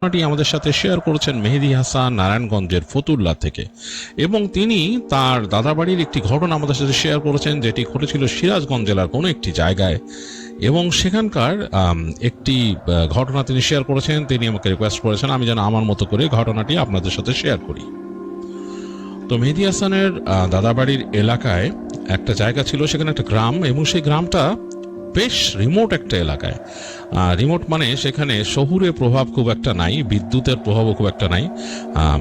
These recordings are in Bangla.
ঘটনাটি আমাদের সাথে শেয়ার করেছেন মেহেদি হাসান নারায়ণগঞ্জের ফতুল্লা থেকে। এবং তিনি তার দাদাবাড়ির একটি ঘটনা আমাদের সাথে শেয়ার করেছেন, যেটি ঘটেছিল সিরাজগঞ্জ জেলার কোনো একটি জায়গায়। এবং সেখানকার একটি ঘটনা তিনি শেয়ার করেছেন, তিনি আমাকে রিকোয়েস্ট করেছেন, আমি যেন আমার মতো করে ঘটনাটি আপনাদের সাথে শেয়ার করি। তো মেহেদি হাসানের দাদাবাড়ির এলাকায় একটা জায়গা ছিল, সেখানে একটা গ্রাম, এবং সেই গ্রামটা বেশ রিমোট একটা এলাকায়। রিমোট মানে সেখানে শহুরে প্রভাব খুব একটা নাই, বিদ্যুতের প্রভাবও খুব একটা নাই।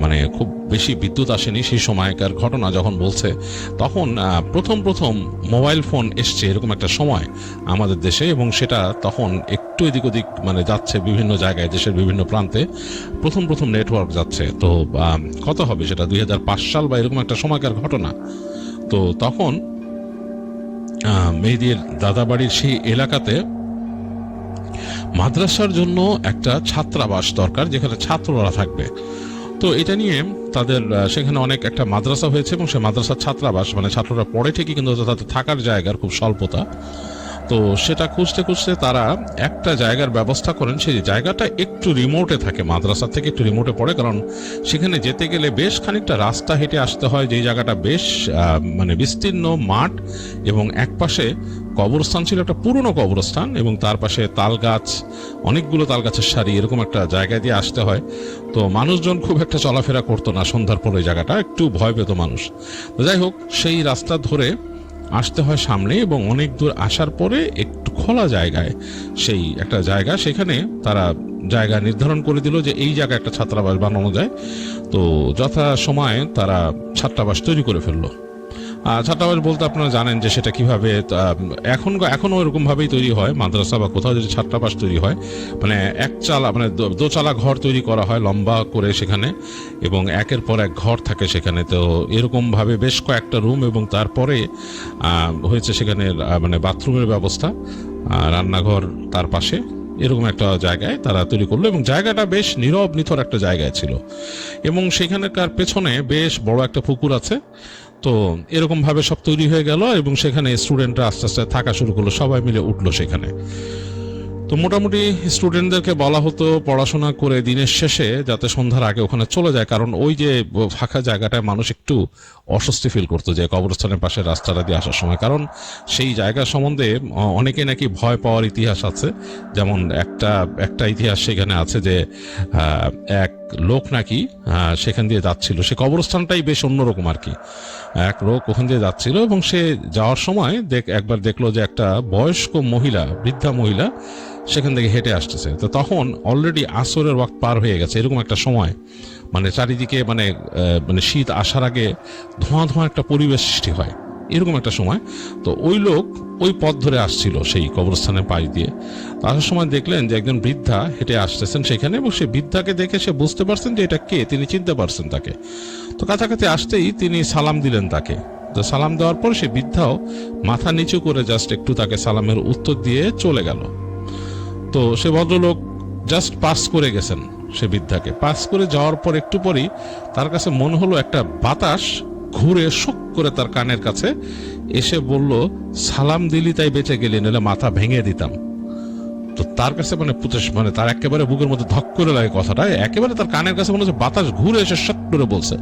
মানে খুব বেশি বিদ্যুৎ আসেনি সেই সময়কার ঘটনা যখন বলছে, তখন প্রথম প্রথম মোবাইল ফোন এসছে এরকম একটা সময় আমাদের দেশে এবং সেটা তখন একটু এদিক ওদিক মানে যাচ্ছে বিভিন্ন জায়গায়, দেশের বিভিন্ন প্রান্তে। প্রথম প্রথম নেটওয়ার্ক যাচ্ছে। তো কত হবে সেটা দুই হাজার পাঁচ সাল বা এরকম একটা সময়কার ঘটনা। তো তখন মেহেদির দাদাবাড়ির সেই এলাকাতে মাদ্রাসার জন্য একটা ছাত্রাবাস দরকার, যেখানে ছাত্ররা থাকবে। তো এটা নিয়ে তাদের সেখানে অনেক একটা মাদ্রাসা হয়েছে এবং সে মাদ্রাসার ছাত্রাবাস মানে ছাত্ররা পড়ে ঠিকই কিন্তু তাদের থাকার জায়গার খুব স্বল্পতা। তো সেটা খুঁজতে খুঁজতে তারা একটা জায়গার ব্যবস্থা করেন। সেই জায়গাটা একটু রিমোটে থাকে মাদ্রাসা থেকে একটু রিমোটে পড়ে, কারণ সেখানে যেতে গেলে বেশ খানিকটা রাস্তা হেঁটে আসতে হয়, যেই জায়গাটা বেশ মানে বিস্তীর্ণ, মাঠ এবং একপাশে কবরস্থান ছিল, একটা পুরনো কবরস্থান এবং তার পাশে তাল গাছ অনেকগুলো তাল গাছের সারি, এরকম একটা জায়গা দিয়ে আসতে হয়। তো মানুষজন খুব একটা চলাফেরা করতো না সন্ধ্যার পর ওই জায়গাটা, একটু ভয় পেত মানুষ। তো যাই হোক, সেই রাস্তা ধরে আসতে হয় সামনে এবং অনেক দূর আসার পরে একটু খোলা জায়গায়, সেই একটা জায়গা, সেখানে তারা জায়গা নির্ধারণ করে দিল যে এই জায়গায় একটা ছাত্রাবাস বানানো যায়। তো যথা সময়ে তারা ছাত্রাবাস তৈরি করে ফেলল। ছাত্রাবাস বলতে আপনারা জানেন যে সেটা কীভাবে এখন এখনও এরকম ভাবেই তৈরি হয়, মাদ্রাসা বা কোথাও যদি ছাত্রাবাস তৈরি হয় মানে এক চালা মানে দোচালা ঘর তৈরি করা হয় লম্বা করে সেখানে এবং একের পর এক ঘর থাকে সেখানে। তো এরকম ভাবে বেশ কয়েকটা রুম এবং তারপরে হয়েছে সেখানে মানে বাথরুমের ব্যবস্থা রান্নাঘর তার পাশে, এরকম একটা জায়গায় তারা তৈরি করল এবং জায়গাটা বেশ নীরব নিথর একটা জায়গায় ছিল। এবং সেখানকার পেছনে বেশ বড় একটা পুকুর আছে তো এরকম ভাবে সব তৈরি হয়ে গেল এবং সেখানে স্টুডেন্টরা আস্তে আস্তে থাকা শুরু করল, সবাই মিলে উঠল সেখানে। তো মোটামুটি স্টুডেন্টদেরকে বলা হতো পড়াশোনা করে দিনের শেষে যাতে সন্ধ্যার আগে ওখানে চলে যায়, কারণ ওই যে ফাঁকা জায়গাটায় মানুষ একটু অস্বস্তি ফিল করতো যে কবরস্থানের পাশে রাস্তাটা দিয়ে আসার সময়। কারণ সেই জায়গা সম্বন্ধে অনেকে নাকি ভয় পাওয়ার ইতিহাস আছে। যেমন একটা একটা ইতিহাস সেখানে আছে যে এক লোক নাকি? আহ, সেখান দিয়ে যাচ্ছিল। সে কবরস্থানটাই বেশ অন্যরকম আর কি। এক লোক ওখান দিয়ে যাচ্ছিল এবং সে যাওয়ার সময় দেখ একবার দেখল যে একটা বয়স্ক মহিলা বৃদ্ধা মহিলা সেখান থেকে হেঁটে আসতেছে। তো তখন অলরেডি আসরের ওয়াক্ত পার হয়ে গেছে। এরকম একটা সময়। মানে চারিদিকে মানে মানে শীত আসার আগে ধোঁয়া ধোঁয়া একটা পরিবেশ সৃষ্টি হয়। এরকম একটা সময়। তো ওই লোক ওই পথ ধরে আসছিল সেই কবরস্থানের পাশ দিয়ে। আসার সময় দেখলেন যে একজন বৃদ্ধা হেঁটে আসতেছেন সেখানে এবং সে বৃদ্ধাকে দেখে সে বুঝতে পারছেন যে এটা কে, তিনি চিনতে পারছেন তাকে। তো কাছাকাছি আসতেই তিনি সালাম দিলেন তাকে। তো সালাম দেওয়ার পর সে বৃদ্ধাও মাথা নিচু করে জাস্ট একটু তাকে সালামের উত্তর দিয়ে চলে গেল। তো সে ভদ্রলোক জাস্ট পাস করে গেছেন সে বৃদ্ধাকে। পাস করে যাওয়ার পর একটু পরই তার কাছে মনে হলো একটা বাতাস ঘুরে শোক করে তার কানের কাছে এসে বলল, সালাম দিলি তাই বেঁচে গেলি নাহলে মাথা ভেঙে দিতাম। তো তার কাছে মানে পুতেশ- মানে তার একেবারে বুকের মধ্যে ধক করে লাগে কথাটা, একেবারে তার কানের কাছে মনে হচ্ছে বাতাস ঘুরে এসে শট করে বলছে।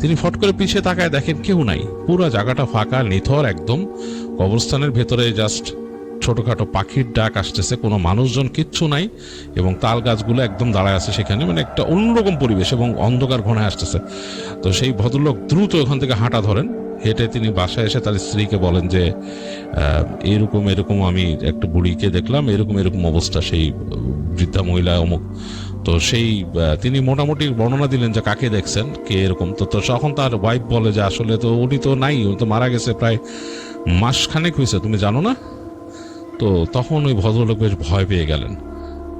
তিনি ফট করে পিছিয়ে তাকায় দেখেন কেউ নাই, পুরো জায়গাটা ফাঁকা, নিথর একদম, কবরস্থানের ভেতরে জাস্ট ছোটখাটো পাখির ডাক আসতেছে, কোনো মানুষজন কিচ্ছু নাই এবং তাল গাছগুলো একদম দাঁড়ায় আছে সেখানে মানে একটা অন্যরকম পরিবেশ এবং অন্ধকার ঘনে আসতেছে। তো সেই ভদ্রলোক দ্রুত ওখান থেকে হাঁটা ধরেন, হেঁটে তিনি বাসায় এসে তার স্ত্রীকে বলেন যে এরকম এরকম আমি একটা বুড়িকে দেখলাম, এরকম এরকম অবস্থা, সেই বৃদ্ধা মহিলা অমুক। তো সেই তিনি মোটামুটি বর্ণনা দিলেন যে, কাকে দেখছেন? কে এরকম? তো তো তখন তার ওয়াইফ বলে যে, আসলে তো উনি তো নাই, উনি তো মারা গেছে প্রায় মাস খানেক হয়েছে, তুমি জানো না? তো তখন ওই ভদ্রলোক বেশ ভয় পেয়ে গেলেন।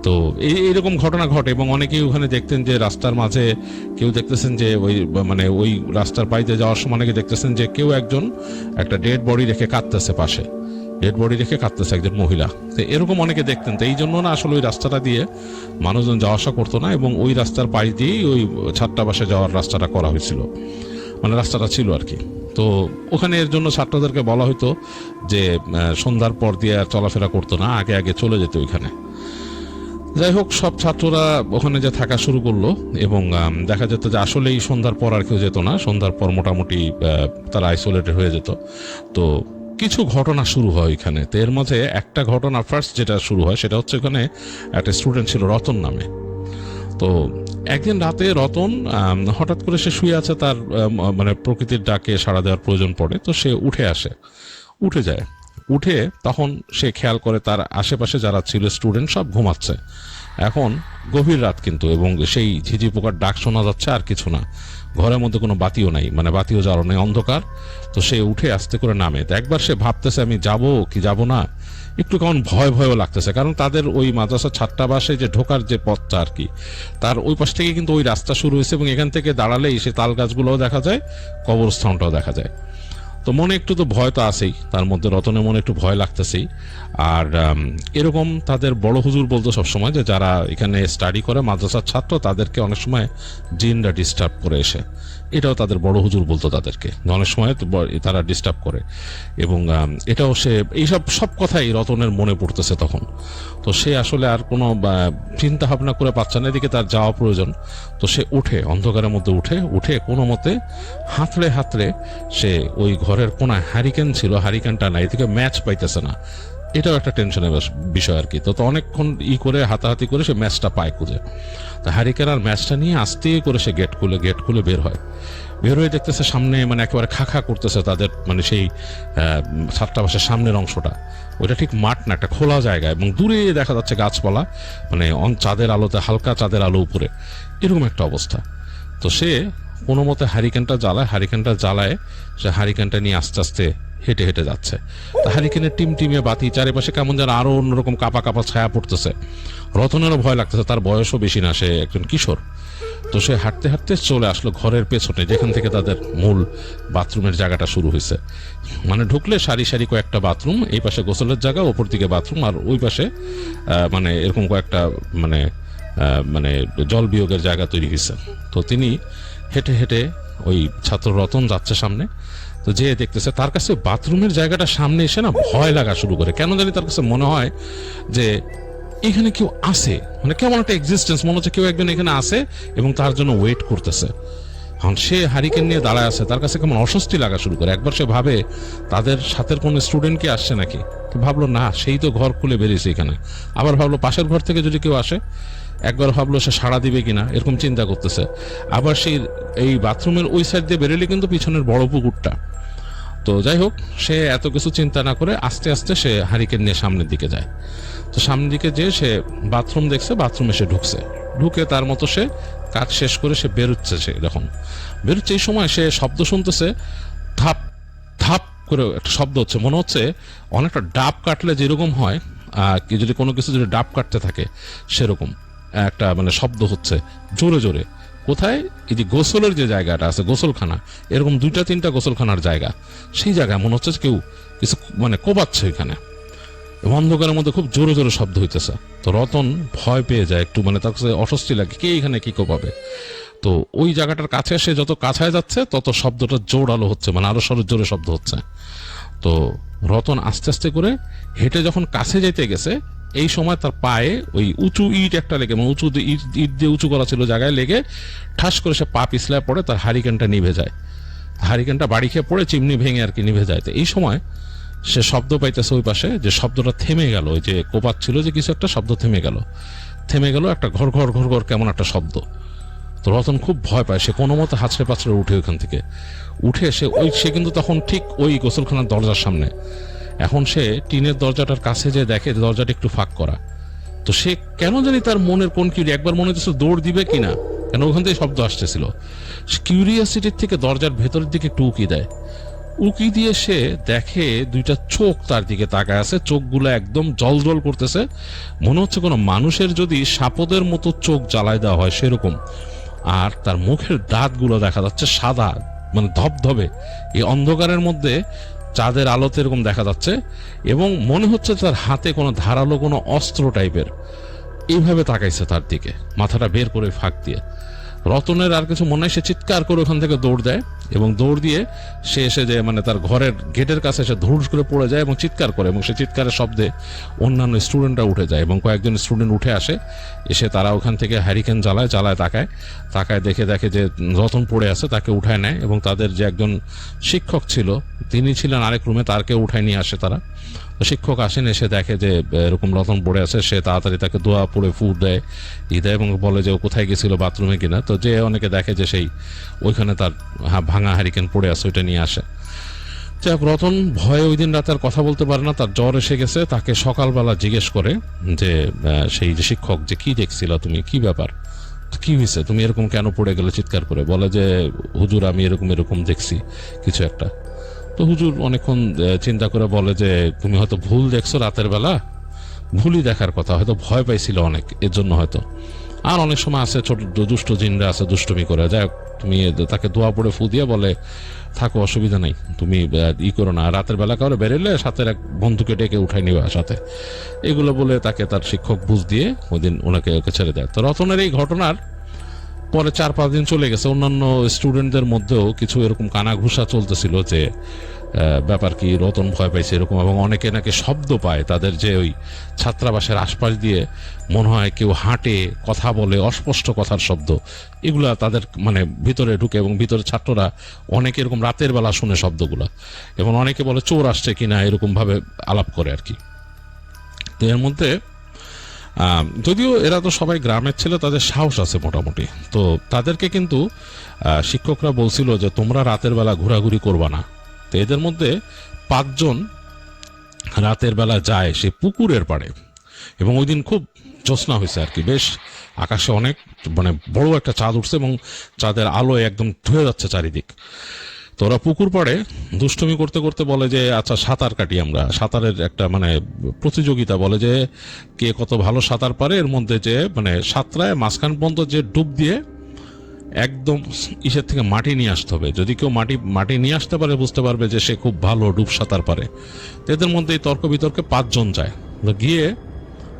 তো এই এইরকম ঘটনা ঘটে এবং অনেকেই ওখানে দেখতেন যে রাস্তার মাঝে কেউ দেখতেছেন যে ওই মানে ওই রাস্তার পাইতে যাওয়ার সময় অনেকে দেখতেছেন যে কেউ একজন একটা ডেড বডি রেখে কাঁদতেছে পাশে। ডেড বডি রেখে কাঁদতেছে একজন মহিলা। তো এরকম অনেকে দেখতেন। তো এই জন্য না আসলে ওই রাস্তাটা দিয়ে মানুষজন যাওয়া আসা করতো না এবং ওই রাস্তার পাশ দিয়েই ওই ছাত্রাবাসে যাওয়ার রাস্তাটা করা হয়েছিল। মানে রাস্তাটা ছিল আর কি। তো ওখানে এর জন্য ছাত্রদেরকে বলা হতো যে সন্ধ্যার পর দিয়ে আর চলাফেরা করতো না, আগে আগে চলে যেত ওইখানে। যাই হোক, সব ছাত্ররা ওখানে যে থাকা শুরু করল এবং দেখা যেত যে আসলেই সন্ধ্যার পর আর কেউ যেত না, সন্ধ্যার পর মোটামুটি তারা আইসোলেটেড হয়ে যেত। তো কিছু ঘটনা শুরু হয় এখানে তো এর মাঝে একটা ঘটনা ফার্স্ট যেটা শুরু হয়, সেটা হচ্ছে ওখানে একটা স্টুডেন্ট ছিল রতন নামে। তো একদিন রাতে রতন হঠাৎ করে সে শুয়ে আছে তার মানে প্রকৃতির ডাকে সাড়া দেওয়ার প্রয়োজন পড়ে, তো সে উঠে আসে। উঠে যায়। উঠে তখন সে খেয়াল করে তার আশেপাশে যারা ছিল স্টুডেন্ট সব ঘুমাচ্ছে। এখন গভীর রাত কিন্তু এবং সেই ঝিঝি পোকার ডাক শোনা যাচ্ছে আর কিছু না। ঘরের মধ্যে কোনো বাতিও নাই মানে বাতিও জ্বালো নেই, অন্ধকার। তো সে উঠে আস্তে করে নামে। তো একবার সে ভাবতেছে, আমি যাব কি যাব না? একটু কেমন ভয় ভয়ও লাগতেছে, কারণ তাদের ওই মাদ্রাসা ছাত্রাবাসে যে ঢোকার যে পথটা আর কি, তার ওই পাশ থেকে কিন্তু ওই রাস্তা শুরু হয়েছে এবং এখান থেকে দাঁড়ালেই সে তাল গাছগুলোও দেখা যায়, কবরস্থানটাও দেখা যায়। তো মনে একটু তো ভয় তো আছেই, তার মধ্যে রতনের মনে একটু ভয় লাগতেছেই। আর এরকম তাদের বড় হুজুর বলতো সবসময় যে যারা এখানে স্টাডি করে মাদ্রাসার ছাত্র, তাদেরকে অনেক সময় জিনরা ডিস্টার্ব করে এসে। এটাও তাদের বড় হুজুর বলতো তাদেরকে। অনেক সময় তারা ডিস্টার্ব করে। এবং এটাও সে, এইসব, সব কথাই রতনের মনে পড়তেছে তখন। তো সে আসলে আর কোনো চিন্তা ভাবনা করে পাচ্ছে না। এদিকে তার যাওয়া প্রয়োজন। তো সে উঠে, অন্ধকারের মধ্যে উঠে উঠে কোনো মতে হাতড়ে হাতড়ে সে ওই ঘরের কোনায় হারিকেন ছিল, হারিকেনটা নাই এদিকে ম্যাচ পাইতেছে না। এটাও একটা টেনশনের বিষয় আর কি। তো অনেকক্ষণ ই করে, হাতাহাতি করে সে ম্যাচটা পায় খুঁজে। তো হ্যারিকেন আর ম্যাচটা নিয়ে আস্তে করে সে গেট খুলে গেট খুলে বের হয়। বের হয়ে দেখতেছে সামনে মানে একেবারে খা খা করতেছে তাদের মানে সেই ছাত্রাবাসের সামনের অংশটা। ওইটা ঠিক মাঠ না, একটা খোলা জায়গা এবং দূরে দেখা যাচ্ছে গাছপালা মানে অন- চাঁদের আলোতে, হালকা চাঁদের আলো উপরে। এরকম একটা অবস্থা। তো সে কোনো মতে হারিকেনটা জ্বালায় হারিকেনটা জ্বালায়, সে হারিকেনটা নিয়ে আস্তে আস্তে হেঁটে হেঁটে যাচ্ছে। তো হারিকেনের টিম টিমে বাতি, চারিপাশে কেমন যেন আরও অন্যরকম কাপা কাপা ছায়া পড়তেছে। রতনেরও ভয় লাগতেছে, তার বয়সও বেশি না, সে একজন কিশোর। তো সে হাঁটতে হাঁটতে চলে আসলো ঘরের পেছনে, যেখান থেকে তাদের মূল বাথরুমের জায়গাটা শুরু হয়েছে। মানে ঢুকলে সারি সারি কয়েকটা বাথরুম, এই পাশে গোসলের জায়গা, ওপর দিকে বাথরুম, আর ওই পাশে মানে এরকম কয়েকটা মানে মানে জল বিয়োগের জায়গা তৈরি হয়েছে। তো তিনি হেঁটে হেঁটে ওই ছাত্র রতন যাচ্ছে সামনে তো যে দেখতেছে, তার কাছে বাথরুমের জায়গাটা সামনে এসে না ভয় লাগা শুরু করে। কেন জানি তার কাছে মনে হয় যে এখানে কেউ আছে মানে কেমন একটা এক্সিস্টেন্স মনে হচ্ছে কেউ একজন এখানে আছে এবং তার জন্য ওয়েট করতেছে। এখন সে হারিকেন নিয়ে দাঁড়ায় আছে, তার কাছে কেমন অস্বস্তি লাগা শুরু করে। একবার সে ভাবে, তাদের সাথের কোনো স্টুডেন্ট কি আসছে নাকি? ভাবলো, না, সেই তো ঘর খুলে বেরিয়েছে এখানে। আবার ভাবলো, পাশের ঘর থেকে যদি কেউ আসে? একবার ভাবলো সে সাড়া দিবে কিনা, এরকম চিন্তা করতেছে। আবার সেই এই বাথরুমের ওই সাইড দিয়ে বেরোলে কিন্তু পিছনের বড় পুকুরটা। তো যাই হোক, সে এত কিছু চিন্তা না করে আস্তে আস্তে সে হারিকেন নিয়ে সামনের দিকে যায়। তো সামনের দিকে যেয়ে সে বাথরুম দেখছে, বাথরুমে সে ঢুকছে। ঢুকে তার মতো সে কাজ শেষ করে সে বেরোচ্ছে সে যখন। বেরোচ্ছে এই সময় সে শব্দ শুনতেছে, ধাপ ধাপ করে একটা শব্দ হচ্ছে। মনে হচ্ছে অনেকটা ডাব কাটলে যেরকম হয় যদি কোনো কিছু যদি ডাব কাটতে থাকে, সেরকম। একটা মানে শব্দ হচ্ছে, জোরে জোরে। কোথায়? এই যে গোসলের যে জায়গাটা আছে, গোসলখানা, এরকম দুইটা তিনটা গোসলখানার জায়গা। সেই জায়গায় মনে হচ্ছে কেউ কিছু মানে কোবাচ্ছে এখানে। অন্ধকারের মধ্যে খুব জোরে জোরে শব্দ হইতেছে। তো রতন ভয় পেয়ে যায় একটু মানে তার কাছে অস্বস্তি লাগে, কে এখানে কি কোপাবে? তো ওই জায়গাটার কাছে সে যত কাছায় যাচ্ছে, তত শব্দটা জোরালো হচ্ছে মানে আরও সরো জোরে শব্দ হচ্ছে। তো রতন আস্তে আস্তে করে হেঁটে যখন কাছে যেতে গেছে এই সময় তার পায়ে ওই উঁচু ইট একটা লেগে মানে উঁচু ইট ইট দিয়ে উঁচু করা ছিল জায়গায় লেগে ঠাস করে সে পা পিছলায় পড়ে, তার হারিকেনটা নিভে যায়। হারিকেনটা বাড়ি খেয়ে পড়ে, চিমনি ভেঙে আর কি নিভে যায়। তো এই সময় সে শব্দ পাইতেছে ওই পাশে যে শব্দটা থেমে গেল, ওই যে কোপাত ছিল যে কিছু একটা, শব্দ থেমে গেল। থেমে গেল একটা ঘর ঘর ঘর ঘর কেমন একটা শব্দ। তো রতন খুব ভয় পায়, সে কোনো মতে হাঁচড়ে পাছড়ে উঠে ওখান থেকে। উঠে সে, ওই সে কিন্তু তখন ঠিক ওই গোসলখানার দরজার সামনে। এখন সে টিনের দরজাটার কাছে যে দেখে দরজাটা একটু ফাঁক করা। তো সে কেন জানি তার মনের কোন কিউরি একবার মনে হচ্ছে দৌড় দিবে কিনা, কেন ওখান থেকে শব্দ আসতেছিল। কিউরিয়াসিটির থেকে দরজার ভেতরের দিকে একটু উকি দেয়। উকি দিয়ে সে দেখে দুইটা চোখ তার দিকে তাকায় আছে, চোখগুলো একদম জল জল করতেছে। মনে হচ্ছে কোনো মানুষের যদি সাপদের মতো চোখ জ্বালায় দেওয়া হয় সেরকম। আর তার মুখের দাঁতগুলো দেখা যাচ্ছে সাদা মানে ধবধবে। এই অন্ধকারের মধ্যে চাঁদের আলোতে এরকম দেখা যাচ্ছে এবং মনে হচ্ছে তার হাতে কোনো ধারালো কোনো অস্ত্র টাইপের এইভাবে তাকাইছে তার দিকে, মাথাটা বের করে ফাঁক দিয়ে। রতনের আর কিছু মনে হয় সে চিৎকার করে ওখান থেকে দৌড় দেয় এবং দৌড় দিয়ে সে এসে যে মানে তার ঘরের গেটের কাছে এসে ধুড় করে পড়ে যায় এবং চিৎকার করে এবং সে চিৎকারের শব্দে অন্যান্য স্টুডেন্টরা উঠে যায় এবং কয়েকজন স্টুডেন্ট উঠে আসে, এসে তারা ওখান থেকে হ্যারিকেন জ্বালায় জ্বালায় তাকায় তাকায় দেখে দেখে যে রতন পড়ে আছে, তাকে উঠায় নেয় এবং তাদের যে একজন শিক্ষক ছিল, তিনি ছিলেন আরেক রুমে তারকে উঠায় নিয়ে আসে তারা। শিক্ষক আসেন এসে দেখে যে এরকম রতন পড়ে আছে সে তাড়াতাড়ি তাকে দোয়া পড়ে ফুট দেয় ই দেয় এবং বলে যে ও কোথায় গেছিল বাথরুমে কিনা। তো যে অনেকে দেখে যে সেই ওইখানে তার ভাঙা হারিকেন পড়ে আছে ওইটা নিয়ে আসে। যাই হোক, রতন ভয়ে ওই দিন রাতে আর কথা বলতে পারে না তার জ্বর এসে গেছে তাকে সকালবেলা জিজ্ঞেস করে যে সেই যে শিক্ষক যে কি দেখছিল তুমি কি ব্যাপার? কি হয়েছে তুমি এরকম কেন পড়ে গেলে? চিৎকার করে। বলে যে হুজুর আমি এরকম এরকম দেখছি কিছু একটা। তো হুজুর অনেকক্ষণ চিন্তা করে বলে যে, তুমি হয়তো ভুল দেখছ রাতের বেলা। ভুলই দেখার কথা, হয়তো ভয় পাইছিল অনেক, এর জন্য হয়তো। আর অনেক সময় আছে, ছোট দুষ্ট জিনরা আছে দুষ্টমি করে। যাই তুমি তাকে দোয়া পড়ে ফু দিয়ে বলে, থাকো, অসুবিধা নাই। তুমি ই করো না। রাতের বেলা কাউরে বেরোলে সাথে এক বন্ধুকে ডেকে উঠাই নিবা সাথে। এগুলো বলে তাকে তার শিক্ষক বুঝ দিয়ে ওই দিন ওনাকে ওকে ছেড়ে দেয়। তো রতনের এই ঘটনার পরে চার পাঁচ দিন চলে গেছে। অন্যান্য স্টুডেন্টদের মধ্যেও কিছু এরকম কানাঘুষা চলতেছিল যে ব্যাপার কি রতন ভয় পাইছে এরকম এবং অনেকে নাকি শব্দ পায় তাদের যে ওই ছাত্রাবাসের আশপাশ দিয়ে মনে হয় কেউ হাঁটে, কথা বলে, অস্পষ্ট কথার শব্দ। এগুলা তাদের মানে ভিতরে ঢুকে এবং ভিতরে ছাত্ররা অনেকে এরকম রাতের বেলা শুনে শব্দগুলা। এবং অনেকে বলে চোর আসছে কিনা এরকম ভাবে আলাপ করে আর কি। তো এর মধ্যে যদিও এরা তো সবাই গ্রামের ছেলে, তাদের সাহস আছে মোটামুটি। তো তাদেরকে কিন্তু শিক্ষকরা বলছিল যে তোমরা রাতের বেলা ঘোরাঘুরি করবা না। তো এদের মধ্যে পাঁচজন রাতের বেলা যায়, সে পুকুরের পাড়ে। এবং ওই দিন খুব জ্যোৎস্না হয়েছে আর কি। বেশ আকাশে অনেক মানে বড় একটা চাঁদ উঠছে এবং চাঁদের আলোয় একদম ধুয়ে যাচ্ছে চারিদিক। তো ওরা পুকুর পাড়ে দুষ্টুমি করতে করতে বলে যে আচ্ছা সাঁতার কাটি আমরা। সাঁতারের একটা মানে প্রতিযোগিতা বলে যে, কে কত ভালো সাঁতার পারে? এর মধ্যে যে মানে সাঁতরায় মাঝখান পর্যন্ত যে ডুব দিয়ে একদম ইসের থেকে মাটি নিয়ে আসতে হবে। যদি কেউ মাটি মাটি নিয়ে আসতে পারে, বুঝতে পারবে যে সে খুব ভালো ডুব সাঁতার পারে। এদের মধ্যে এই তর্ক বিতর্কে পাঁচজন যায়। গিয়ে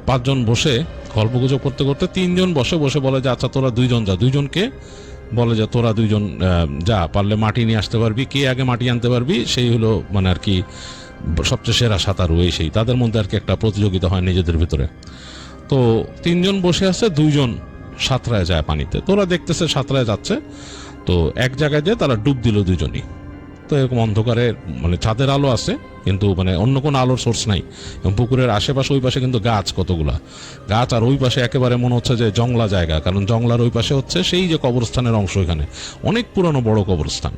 পাঁচজন বসে গল্পগুজব করতে করতে তিনজন বসে বসে বলে যে আচ্ছা তোরা দুইজন যা। দুইজনকে বলে যে তোরা দুইজন যা পারলে মাটি নিয়ে আসতে পারবি, কে আগে মাটি আনতে পারবি, সেই হলো মানে আর কি সবচেয়ে সেরা সাঁতার, এই সেই। তাদের মধ্যে আর কি একটা প্রতিযোগিতা হয় নিজেদের ভিতরে। তো তিনজন বসে আছে, দুইজন সাঁতরায় যায় পানিতে। তোরা দেখতেছে সাঁতরায় যাচ্ছে, তো এক জায়গায় দিয়ে তারা ডুব দিল দুজনই তো এরকম অন্ধকারে মানে ছাদের আলো আছে, কিন্তু মানে অন্য কোনো আলোর সোর্স নাই। এবং পুকুরের আশেপাশে ওই পাশে কিন্তু গাছ কতগুলা। গাছ আর ওই পাশে একেবারে মনে হচ্ছে যে জংলা জায়গা, কারণ জংলার ওই পাশে হচ্ছে সেই যে কবরস্থানের অংশ এখানে, অনেক পুরনো বড় কবরস্থান।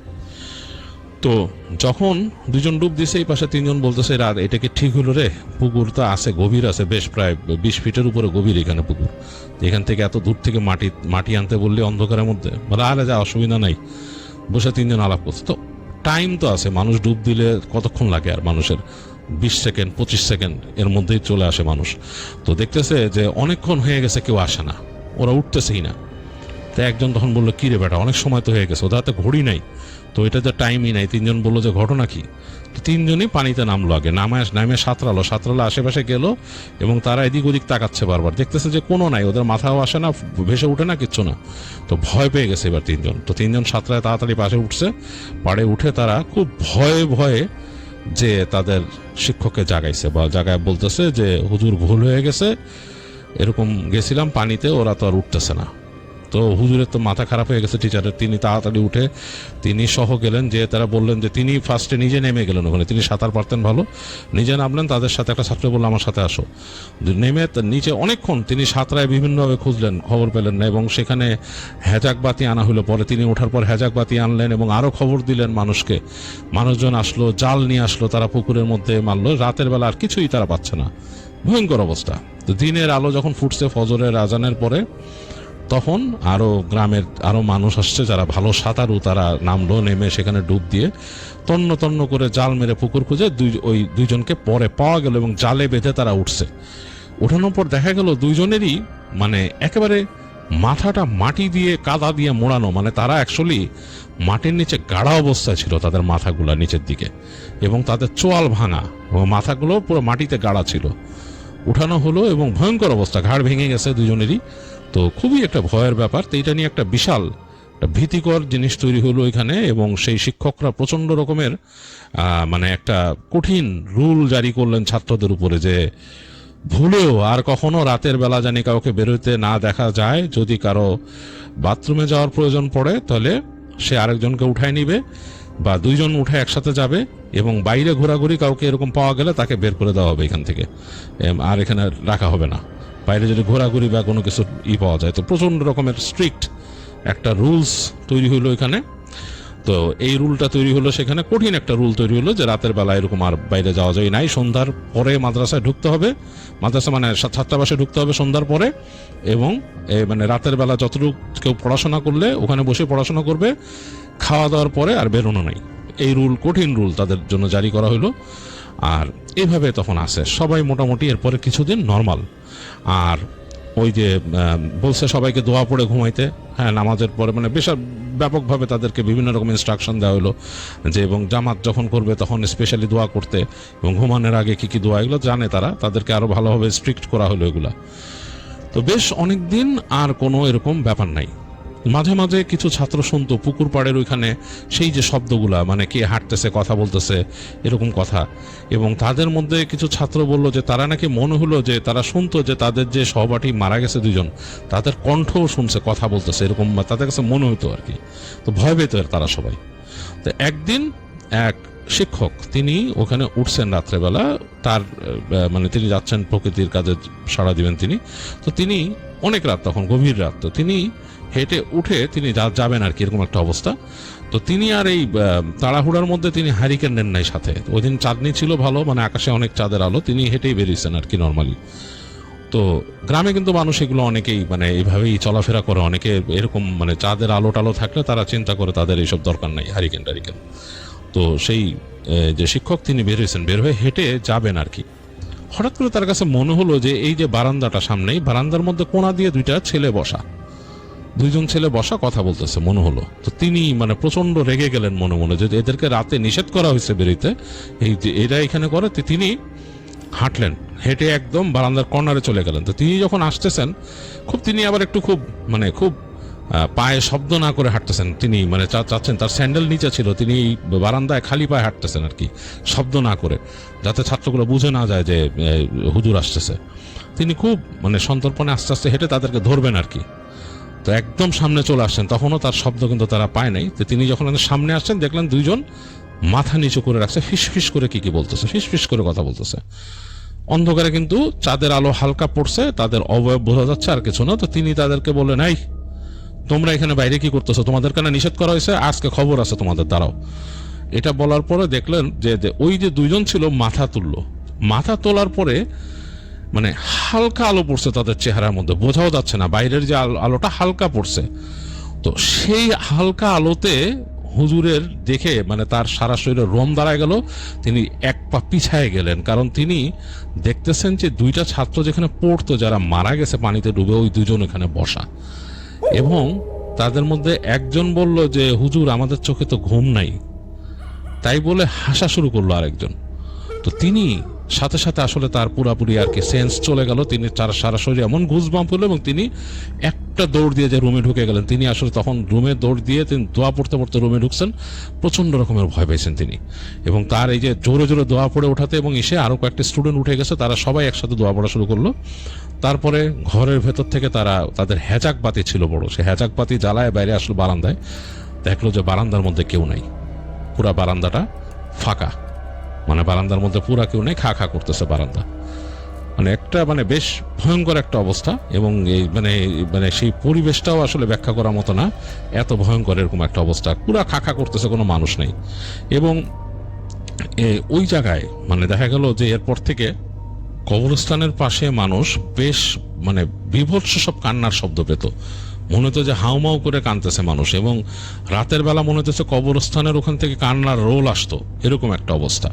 তো যখন দুজন ডুব দিছে, এই পাশে তিনজন বলতেছে রাত এটা কি ঠিক হলো রে? পুকুর তো আছে, গভীর আছে, বেশ প্রায় বিশ ফিটের উপরে গভীর এখানে পুকুর। এখান থেকে এত দূর থেকে মাটি মাটি আনতে বললে অন্ধকারের মধ্যে, বলে, আরে যা, অসুবিধা নাই। বসে তিনজন আলাপ করছে। তো টাইম তো আছে, মানুষ ডুব দিলে কতক্ষণ লাগে আর মানুষের? বিশ সেকেন্ড, পঁচিশ সেকেন্ড, এর মধ্যেই চলে আসে মানুষ। তো দেখতেছে যে অনেকক্ষণ হয়ে গেছে, কেউ আসে না। ওরা উঠতেছেই না। তো একজন তখন বলল কি রে বেটা, অনেক সময় তো হয়ে গেছে, ওদের হাতে ঘড়ি নাই। তো এটা যে টাইমই নাই তিনজন বলল যে ঘটনা কি? তো তিনজনই পানিতে নামলো আগে, নামায়, নামে সাঁতরালো সাঁতরালো আশেপাশে গেল এবং তারা এদিক ওদিক তাকাচ্ছে বারবার। দেখতেছে যে কোনো নাই, ওদের মাথাও আসে না, ভেসে উঠে না, কিচ্ছু না। তো ভয় পেয়ে গেছে এবার তিনজন। তো তিনজন সাঁতরায় তাড়াতাড়ি পাশে উঠছে, পাড়ে উঠে তারা খুব ভয়ে ভয়ে যে তাদের শিক্ষককে জাগাইছে বা জাগায় বলতেছে যে, হুজুর ভুল হয়ে গেছে, এরকম গেছিলাম পানিতে, ওরা তো আর উঠতেছে না। তো হুজুরের তো মাথা খারাপ হয়ে গেছে টিচারের তিনি তাড়াতাড়ি উঠে তিনি সহ গেলেন যে তারা বললেন যে তিনি ফার্স্টে নিজে নেমে গেলেন ওখানে। তিনি সাঁতার পারতেন ভালো। নিজে নামলেন, তাদের সাথে একটা ছাত্র বলল, আমার সাথে আসো। নেমে নিচে অনেকক্ষণ তিনি সাঁতরায় বিভিন্নভাবে খুঁজলেন, খবর পেলেন না এবং সেখানে হ্যাজাক বাতি আনা হলো। পরে তিনি ওঠার পর হ্যাজাক বাতি আনলেন এবং আরও খবর দিলেন মানুষকে। মানুষজন আসলো, জাল নিয়ে আসলো, তারা পুকুরের মধ্যে মারলো। রাতের বেলা আর কিছুই তারা পাচ্ছে না। ভয়ঙ্কর অবস্থা। তো দিনের আলো যখন ফুটছে ফজরের আজানের পরে তখন আরও গ্রামের আরও মানুষ আসছে যারা ভালো সাঁতারু, তারা নামলো, নেমে সেখানে ডুব দিয়ে তন্ন তন্ন করে জাল মেরে পুকুর খুঁজে দুই, ওই দুইজনকে পরে পাওয়া গেল এবং জালে বেঁধে তারা উঠছে। ওঠানোর পর দেখা গেল দুইজনেরই মানে একেবারে মাথাটা মাটি দিয়ে কাদা দিয়ে মোড়ানো মানে তারা অ্যাকচুয়ালি মাটির নিচে গাড়া অবস্থায় ছিল তাদের মাথাগুলো নিচের দিকে এবং তাদের চোয়াল ভাঙা মাথাগুলো পুরো মাটিতে গাড়া ছিল। উঠানো হলো এবং ভয়ঙ্কর অবস্থা, ঘাড় ভেঙে গেছে দুজনেরই তো খুবই একটা ভয়ের ব্যাপার। তো এটা নিয়ে একটা বিশাল, একটা ভীতিকর জিনিস তৈরি হলো এখানে এবং সেই শিক্ষকরা প্রচণ্ড রকমের মানে একটা কঠিন রুল জারি করলেন ছাত্রদের উপরে যে ভুলেও আর কখনো রাতের বেলা জানি কাউকে বেরোতে না দেখা যায়। যদি কারও বাথরুমে যাওয়ার প্রয়োজন পড়ে, তাহলে সে আরেকজনকে উঠায় নিবে বা দুইজন উঠে একসাথে যাবে এবং বাইরে ঘোরাঘুরি কাউকে এরকম পাওয়া গেলে তাকে বের করে দেওয়া হবে এখান থেকে। আর এখানে রাখা হবে না। বাইরে যদি ঘোরাঘুরি বা কোনো কিছু ই পাওয়া যায়, তো প্রচণ্ড রকমের স্ট্রিক্ট একটা রুলস তৈরি হলো এখানে। তো এই রুলটা তৈরি হলো সেখানে। কঠিন একটা রুল তৈরি হলো যে রাতের বেলা এরকম আর বাইরে যাওয়া যায় নাই। সন্ধ্যার পরে মাদ্রাসায় ঢুকতে হবে। মাদ্রাসা মানে ছাত্রাবাসে ঢুকতে হবে সন্ধ্যার পরে। এবং মানে রাতের বেলা যতটুকু কেউ পড়াশোনা করলে ওখানে বসে পড়াশোনা করবে। খাওয়া দাওয়ার পরে আর বেরোনো নাই। এই রুল কঠিন রুল তাদের জন্য জারি করা হলো আর এভাবে তখন আসে। সবাই মোটামুটি এরপরে কিছুদিন নর্মাল আর ওই যে বলছে সবাইকে দোয়া পড়ে ঘুমাইতে। হ্যাঁ নামাজের পরে মানে বেশ ব্যাপকভাবে তাদেরকে বিভিন্ন রকম ইনস্ট্রাকশন দেওয়া হলো যে, এবং জামাত যখন করবে তখন স্পেশালি দোয়া করতে এবং ঘুমানোর আগে কি কি দোয়া, এগুলো জানে তারা। তাদেরকে আরও ভালোভাবে স্ট্রিক্ট করা হলো এগুলা। তো বেশ অনেক দিন আর কোনো এরকম ব্যাপার নাই। মাঝে মাঝে কিছু ছাত্র শুনতো পুকুর পাড়ের ওইখানে সেই যে শব্দগুলা মানে কে হাঁটতেছে, কথা বলতেছে, এরকম কথা। এবং তাদের মধ্যে কিছু ছাত্র বলল যে, তারা নাকি মনে হলো যে, তারা শুনতো যে, তাদের যে সহপাঠী মারা গেছে দুজন তাদের কণ্ঠও শুনছে, কথা বলতেছে, এরকম তাদের কাছে মনে হতো আর কি। তো ভয় পেত তারা সবাই। তো একদিন এক শিক্ষক, তিনি ওখানে উঠছেন রাত্রেবেলা, তার মানে তিনি যাচ্ছেন প্রকৃতির কাজে, সাড়া দিবেন তিনি। তো তিনি অনেক রাত তখন, গভীর রাত, তো তিনি হেঁটে উঠে তিনি যাবেন আর কি, এরকম একটা অবস্থা। তো তিনি আর এই তাড়াহুড়ার মধ্যে তিনি হারিকেন নেন নাই সাথে। ওই দিন চাঁদনি ছিল ভালো মানে আকাশে অনেক চাঁদের আলো, তিনি হেঁটেই বেরিয়েছেন আর কি নর্মালি তো গ্রামে কিন্তু মানুষ এগুলো অনেকেই মানে এইভাবেই চলাফেরা করে, অনেকে এরকম মানে চাঁদের আলো টালো থাকলে তারা চিন্তা করে তাদের এইসব দরকার নাই হারিকেন টারিকেন তো সেই যে শিক্ষক তিনি বের হয়েছেন, বের হয়ে হেঁটে যাবেন আর কি। হঠাৎ করে তার কাছে মনে হলো যে এই যে বারান্দাটা সামনেই, বারান্দার মধ্যে কোনা দিয়ে দুইটা ছেলে বসা। দুইজন ছেলে বসা কথা বলতেছে, মনে হলো। তো তিনি মানে প্রচণ্ড রেগে গেলেন মনে মনে যে এদেরকে রাতে নিষেধ করা হয়েছে বেরিতে এই যে এরা এখানে করে তিনি হাঁটলেন, হেঁটে একদম বারান্দার কর্নারে চলে গেলেন। তো তিনি যখন আসতেছেন, খুব তিনি আবার একটু খুব মানে খুব পায়ে শব্দ না করে হাঁটতেছেন। তিনি মানে চাচ্ছেন, তার স্যান্ডেল নিচে ছিল, তিনি বারান্দায় খালি পায়ে হাঁটতেছেন আর কি, শব্দ না করে, যাতে ছাত্রগুলো বুঝে না যায় যে হুজুর আসতেছে। তিনি খুব মানে সন্তর্পণে আস্তে আস্তে হেঁটে তাদেরকে ধরবেন আর কি। তো একদম সামনে চলে আসছেন, তখনও তার শব্দ কিন্তু তারা পায় নাই। তো তিনি যখন সামনে আসছেন, দেখলেন দুইজন মাথা নিচু করে রাখছে, ফিস ফিস করে কি কি বলতেছে, ফিস ফিস করে কথা বলতেছে। অন্ধকারে কিন্তু চাঁদের আলো হালকা পড়ছে, তাদের অবয়ব বোঝা যাচ্ছে আর কিছু না। তো তিনি তাদেরকে বললেন, এই তোমরা এখানে বাইরে কি করতেছো? তোমাদের কেন নিষেধ করা হয়েছে, আজকে খবর আছে তোমাদের, দাঁড়াও। এটা বলার পরে দেখলেন যে ওই যে দুইজন ছিল মাথা তুললো মাথা তোলার পরে মানে হালকা আলো পড়ছে তাদের চেহারার মধ্যে, বোঝাও যাচ্ছে না, বাইরের যে আলো- আলোটা হালকা পড়ছে। তো সেই হালকা আলোতে হুজুরের দেখে মানে তার সারা শরীরে রোম দাঁড়ায় গেল, তিনি এক পা পিছায় গেলেন। কারণ তিনি দেখতেছেন যে দুইটা ছাত্র যেখানে পড়তো, যারা মারা গেছে পানিতে ডুবে, ওই দুজন এখানে বসা। এবং তাদের মধ্যে একজন বলল যে, হুজুর, আমাদের চোখে তো ঘুম নাই। তাই বলে হাসা শুরু করল আরেকজন। তো তিনি সাথে সাথে আসলে তার পুরাপুরি আর কি সেন্স চলে গেল। তিনি তার সারা শরীরে এমন ঘুষবাম্প হলো এবং তিনি একটা দৌড় দিয়ে যে রুমে ঢুকে গেলেন। তিনি আসলে তখন রুমে দৌড় দিয়ে তিনি দোয়া পড়তে পড়তে রুমে ঢুকছেন। প্রচণ্ড রকমের ভয় পেয়েছেন তিনি। এবং তার এই যে জোরে জোরে দোয়া পড়ে ওঠাতে এবং এসে আরও কয়েকটি স্টুডেন্ট উঠে গেছে, তারা সবাই একসাথে দোয়া পড়া শুরু করল। তারপরে ঘরের ভেতর থেকে তারা তাদের হ্যাজাক বাতি ছিল বড়। সে হ্যাজাক বাতি জ্বালায় বাইরে আসলো বারান্দায়। দেখল যে বারান্দার মধ্যে কেউ নাই। পুরা বারান্দাটা ফাঁকা। মানে বারান্দার মধ্যে পুরা কেউ নেই, খা খা করতেছে বারান্দা। মানে একটা মানে বেশ ভয়ঙ্কর একটা অবস্থা এবং এই মানে মানে সেই পরিবেশটাও আসলে ব্যাখ্যা করার মতো না। এত ভয়ঙ্কর এরকম একটা অবস্থা। পুরা খা খা করতেছে, কোনো মানুষ নেই। এবং ওই জায়গায় মানে দেখা গেল যে এরপর থেকে কবরস্থানের পাশে মানুষ বেশ মানে বিভৎস সব কান্নার শব্দ পেত। মনে হতো যে হাউমাউ করে কানতেছে মানুষ এবং রাতের বেলা মনে হতেছে কবরস্থানের ওখান থেকে কান্নার রোল আসতো। এরকম একটা অবস্থা।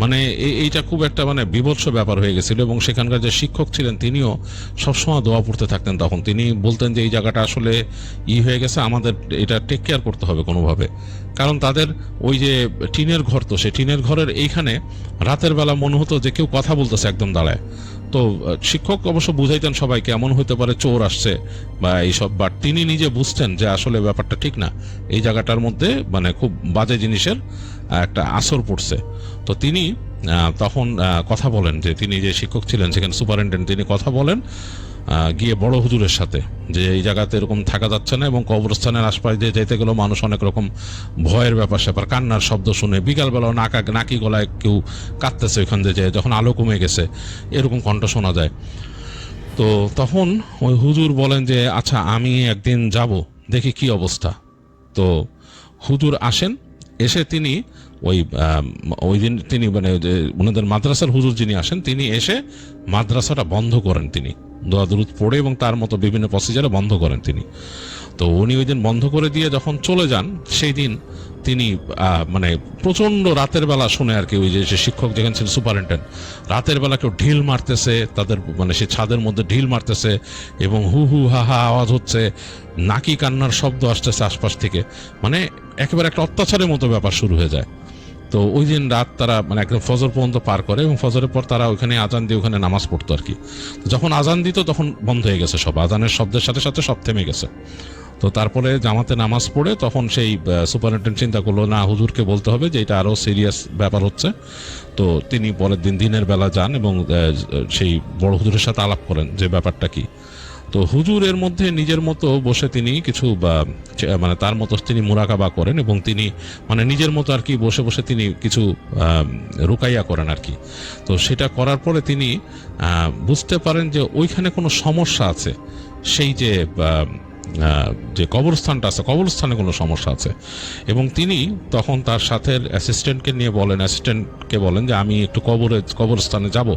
মানে এই- এইটা খুব একটা মানে বিভৎস ব্যাপার হয়ে গেছিল এবং সেখানকার যে শিক্ষক ছিলেন তিনিও সবসময় দোয়া পড়তে থাকতেন তখন। তিনি বলতেন যে এই জায়গাটা আসলে ই হয়ে গেছে, আমাদের এটা টেক কেয়ার করতে হবে কোনোভাবে। কারণ তাদের ওই যে টিনের ঘর তো সে টিনের ঘরের এইখানে রাতের বেলা মনে হতো যে কেউ কথা বলতেছে একদম দাঁড়ায়। তো শিক্ষক অবশ্য বুঝাইতেন সবাইকে, এমন হতে পারে চোর আসছে বা এইসব, বা তিনি নিজে বুঝতেন যে আসলে ব্যাপারটা ঠিক না। এই জায়গাটার মধ্যে মানে খুব বাজে জিনিসের একটা আসর পড়ছে। তো তিনি তখন কথা বলেন যে তিনি যে শিক্ষক ছিলেন, সেখানে সুপারিনটেন্ডেন্ট, তিনি কথা বলেন। গিয়ে বড় হুজুরের সাথে যে এই জায়গাতে এরকম থাকা যাচ্ছে না এবং কবরস্থানের আশপাশ দিয়ে যেতে গেলেও মানুষ অনেক রকম ভয়ের ব্যাপার স্যাপার, কান্নার শব্দ শুনে। বিকালবেলাও নাকা নাকি গলায় কেউ কাঁদতেছে ওইখান দিয়ে যে যখন আলো কমে গেছে, এরকম কণ্ঠ শোনা যায়। তো তখন ওই হুজুর বলেন যে আচ্ছা আমি একদিন যাব, দেখি কি অবস্থা। তো হুজুর আসেন, এসে তিনি ওই ওই দিন তিনি মানে ওনাদের মাদ্রাসার হুজুর যিনি আসেন, তিনি এসে মাদ্রাসাটা বন্ধ করেন তিনি। দোয়া দুরুদ পড়ে এবং তার মতো বিভিন্ন প্রসিজারে বন্ধ করেন তিনি। তো উনি ওই দিন বন্ধ করে দিয়ে যখন চলে যান, সেই দিন তিনি মানে প্রচণ্ড রাতের বেলা শুনে আর কি ওই যে শিক্ষক যেখানে ছিলেন সুপারিনটেন্ডেন্ট রাতের বেলা কেউ ঢিল মারতেছে, তাদের মানে সে ছাদের মধ্যে ঢিল মারতেছে এবং হু হু হা হা আওয়াজ হচ্ছে, নাকি কান্নার শব্দ আসতেছে আশপাশ থেকে। মানে একেবারে একটা অত্যাচারের মতো ব্যাপার শুরু হয়ে যায়। তো ওই দিন রাত তারা মানে একদম ফজর পর্যন্ত পার করে এবং ফজরের পর তারা ওখানে আজান দিয়ে ওখানে নামাজ পড়তো আর কি। যখন আজান দিত তখন বন্ধ হয়ে গেছে সব, আজানের শব্দের সাথে সাথে সব থেমে গেছে। তো তারপরে জামাতে নামাজ পড়ে তখন সেই সুপারিনটেন্ডেন্ট চিন্তা করল, না, হুজুরকে বলতে হবে যে এটা আরও সিরিয়াস ব্যাপার হচ্ছে। তো তিনি পরের দিন দিনের বেলা যান এবং সেই বড় হুজুরের সাথে আলাপ করেন যে ব্যাপারটা কি। তো হুজুর এর মধ্যে নিজের মতো বসে তিনি কিছু মানে তার মতো তিনি মুরাকাবা করেন এবং তিনি মানে নিজের মতো আর কি বসে বসে তিনি কিছু রুকাইয়া করেন আর কি। তো সেটা করার পরে তিনি বুঝতে পারেন যে ওইখানে কোনো সমস্যা আছে। সেই যে যে কবরস্থানটা আছে, কবরস্থানে কোনো সমস্যা আছে। এবং তিনি তখন তার সাথে অ্যাসিস্ট্যান্টকে নিয়ে বলেন, অ্যাসিস্ট্যান্টকে বলেন যে, আমি একটু কবরে, কবরস্থানে যাব।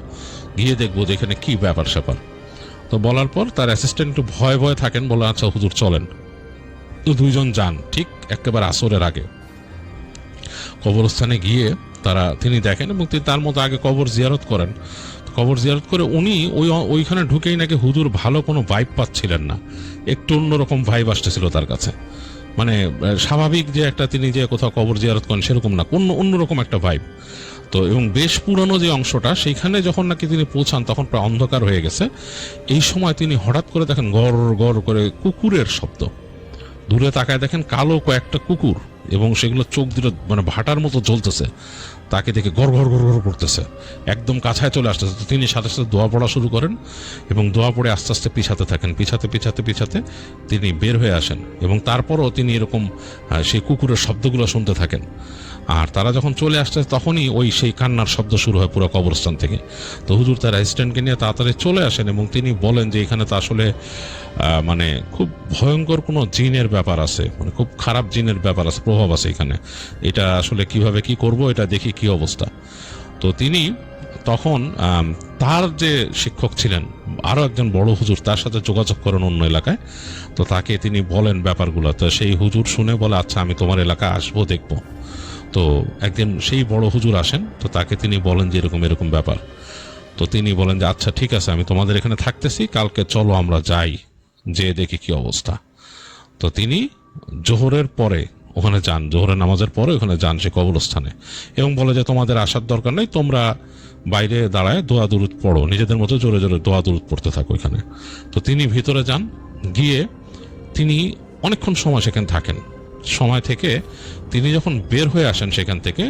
গিয়ে দেখব যে এখানে কী ব্যাপার স্যাপার তো বলার পর তার অ্যাসিস্ট্যান্ট একটু ভয়ে ভয়ে থাকেন বলে আচ্ছা হুজুর, চলেন। তো দুইজন যান, ঠিক একেবারে আসরের আগে। কবরস্থানে গিয়ে তারা, তিনি দেখেন এবং তিনি তার মতো আগে কবর জিয়ারত করেন। কবর জিয়ারত করে উনি ওই ওইখানে ঢুকেই নাকি হুজুর ভালো কোনো ভাইব পাচ্ছিলেন না। একটু অন্যরকম ভাইব আসতেছিল তার কাছে। মানে স্বাভাবিক যে একটা তিনি যে কোথাও কবর জিয়ারত করেন সেরকম না, অন্য, অন্যরকম একটা ভাইব তো এবং বেশ পুরনো যে অংশটা, সেইখানে যখন নাকি তিনি পৌঁছান, তখন প্রায় অন্ধকার হয়ে গেছে। এই সময় তিনি হঠাৎ করে দেখেন গড় গড় করে কুকুরের শব্দ। দূরে তাকায় দেখেন কালো কয়েকটা কুকুর এবং সেগুলো চোখ দিলে মানে ভাটার মতো জ্বলতেছে। তাকে দেখে গড় ঘর ঘর ঘর করতেছে। একদম কাছায় চলে আসতেছে। তো তিনি সাথে সাথে দোয়া পড়া শুরু করেন এবং দোয়া পড়ে আস্তে আস্তে পিছাতে থাকেন। পিছাতে পিছাতে পিছাতে তিনি বের হয়ে আসেন এবং তারপরও তিনি এরকম সেই কুকুরের শব্দগুলো শুনতে থাকেন। আর তারা যখন চলে আসছে, তখনই ওই সেই কান্নার শব্দ শুরু হয় পুরো কবরস্থান থেকে। তো হুজুর তার অ্যাসিস্ট্যান্টকে নিয়ে তাড়াতাড়ি চলে আসেন এবং তিনি বলেন যে এখানে তো আসলে মানে খুব ভয়ঙ্কর কোনো জিনের ব্যাপার আছে মানে খুব খারাপ জিনের ব্যাপার আছে, প্রভাব আছে এখানে। এটা আসলে কীভাবে কি করব, এটা দেখি কি অবস্থা। তো তিনি তখন তার যে শিক্ষক ছিলেন আরও একজন বড় হুজুর, তার সাথে যোগাযোগ করেন অন্য এলাকায়। তো তাকে তিনি বলেন ব্যাপারগুলো। তো সেই হুজুর শুনে বলে আচ্ছা আমি তোমার এলাকায় আসব, দেখব। তো একদিন সেই বড় হুজুর আসেন, তো তাকে তিনি বলেন যে এরকম এরকম ব্যাপার। তো তিনি বলেন যে আচ্ছা ঠিক আছে, আমি তোমাদের এখানে থাকতেছি, কালকে চলো আমরা যাই যে দেখি কি অবস্থা। তো তিনি জোহরের পরে ওখানে যান, জোহরের নামাজের পরে ওখানে যান সে কবরস্থানে এবং বলে যে, তোমাদের আসার দরকার নেই, তোমরা বাইরে দাঁড়ায় দোয়া দুরুদ পড়ো, নিজেদের মতো জোরে জোরে দোয়া দুরুদ পড়তে থাকো এখানে। তো তিনি ভিতরে যান, গিয়ে তিনি অনেকক্ষণ সময় সেখানে থাকেন। সময় থেকে তিনি যখন বের হয়ে আসেন সেখান থেকে,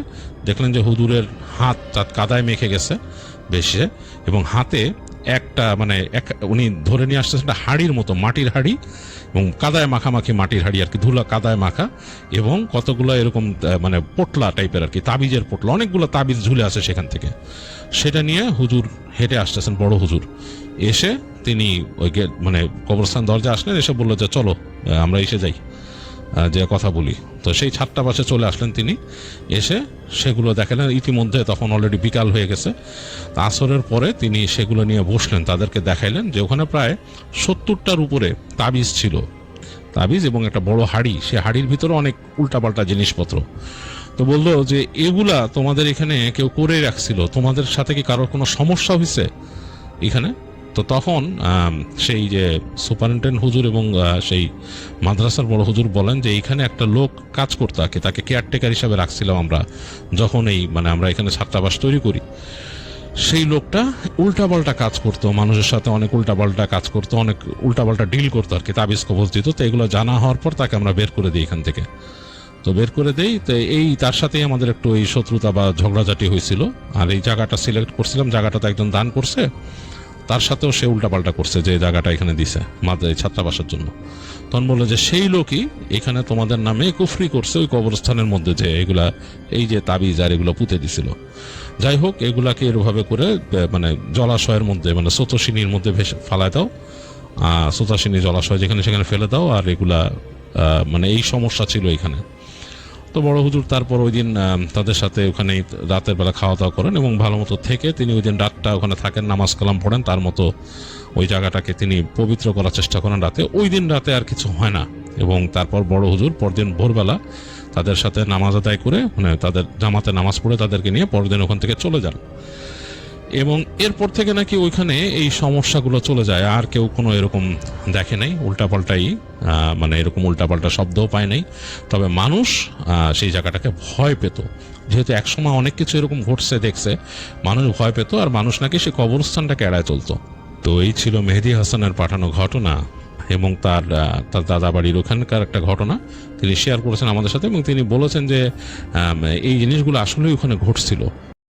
দেখলেন যে হুজুরের হাত তার কাদায় মেখে গেছে বেশি, এবং হাতে একটা মানে এক, উনি ধরে নিয়ে আসতেছেন একটা হাড়ির মতো, মাটির হাড়ি, এবং কাদায় মাখামাখি মাটির হাড়ি আর কি, ধুলা কাদায় মাখা, এবং কতগুলো এরকম মানে পোটলা টাইপের আর কি, তাবিজের পোটলা, অনেকগুলো তাবিজ ঝুলে আছে সেখান থেকে। সেটা নিয়ে হুজুর হেঁটে আসতেছেন, বড় হুজুর। এসে তিনি ওই মানে কবরস্থান দরজা আসলেন, এসে বলল যে, চলো আমরা এসে যাই। যে কথা বলি। তো সেই ছাদটা পাশে চলে আসলেন তিনি। এসে সেগুলো দেখালেন ইতিমধ্যে তখন অলরেডি বিকাল হয়ে গেছে। আসরের পরে তিনি সেগুলো নিয়ে বসলেন, তাদেরকে দেখাইলেন যে ওখানে প্রায় সত্তরটার উপরে তাবিজ ছিল। তাবিজ এবং একটা বড় হাড়ি, সে হাড়ির ভিতরে অনেক উল্টাপাল্টা জিনিসপত্র। তো বলল যে, এগুলা তোমাদের এখানে কেউ করে রাখছিল, তোমাদের সাথে কি কারোর কোনো সমস্যা হয়েছে এখানে তো তখন সেই যে সুপারিনটেন্ডেন্ট হুজুর এবং সেই মাদ্রাসার বড় হুজুর বলেন যে এইখানে একটা লোক কাজ করতো কি, তাকে কেয়ারটেকার হিসাবে রাখছিলাম আমরা যখন এই মানে আমরা এখানে ছাত্রাবাস তৈরি করি। সেই লোকটা উল্টাপাল্টা কাজ করতো, মানুষের সাথে অনেক উল্টাপাল্টা কাজ করতো, অনেক উল্টাপাল্টা ডিল করতো আর কি, তাবিজ কবজ দিত। তো এগুলো জানা হওয়ার পর তাকে আমরা বের করে দিই এখান থেকে। তো বের করে দেই, তো এই তার সাথেই আমাদের একটু এই শত্রুতা বা ঝগড়াঝাটি হয়েছিল। আর এই জায়গাটা সিলেক্ট করছিলাম, জায়গাটা তো একজন দান করছে। তার সাথেও সে উল্টাপাল্টা করছে যে জায়গাটা এখানে দিছে মাদের এই ছাত্রাবাসের জন্য। তখন বলল যে সেই লোকই এখানে তোমাদের নামে কুফরি করছে ওই কবরস্থানের মধ্যে যে এগুলা, এই যে তাবিজ আর এগুলো পুঁতে দিছিল। যাই হোক, এগুলাকে এরভাবে করে মানে জলাশয়ের মধ্যে মানে স্রোতসিনীর মধ্যে ভেসে ফালায় দাও। স্রোতাসিনী জলাশয় যেখানে সেখানে ফেলে দাও আর এগুলা মানে এই সমস্যা ছিল এখানে। তো বড় হুজুর তারপর ওই দিন তাদের সাথে ওখানে রাতের বেলা খাওয়া দাওয়া করেন এবং ভালো মতো থেকে তিনি ওই দিন রাতটা ওখানে থাকেন, নামাজ কালাম পড়েন, তার মতো ওই জায়গাটাকে তিনি পবিত্র করার চেষ্টা করেন রাতে। ওই দিন রাতে আর কিছু হয় না এবং তারপর বড় হুজুর পরদিন ভোরবেলা তাদের সাথে নামাজ আদায় করে মানে তাদের জামাতে নামাজ পড়ে তাদেরকে নিয়ে পরদিন ওখান থেকে চলে যান। এবং এরপর থেকে নাকি ওইখানে এই সমস্যাগুলো চলে যায়। আর কেউ কোনো এরকম দেখে নাই, উল্টাপাল্টাই মানে এরকম উল্টাপাল্টা শব্দও পায় নাই। তবে মানুষ সেই জায়গাটাকে ভয় পেত। যেহেতু একসময় অনেক কিছু এরকম ঘটছে, দেখছে, মানুষ ভয় পেত আর মানুষ নাকি সেই কবরস্থানটাকে এড়ায় চলতো। তো এই ছিল মেহেদি হাসানের পাঠানো ঘটনা এবং তার তার দাদা বাড়ির ওখানকার একটা ঘটনা। তিনি শেয়ার করেছেন আমাদের সাথে এবং তিনি বলেছেন যে এই জিনিসগুলো আসলেই ওখানে ঘটছিল।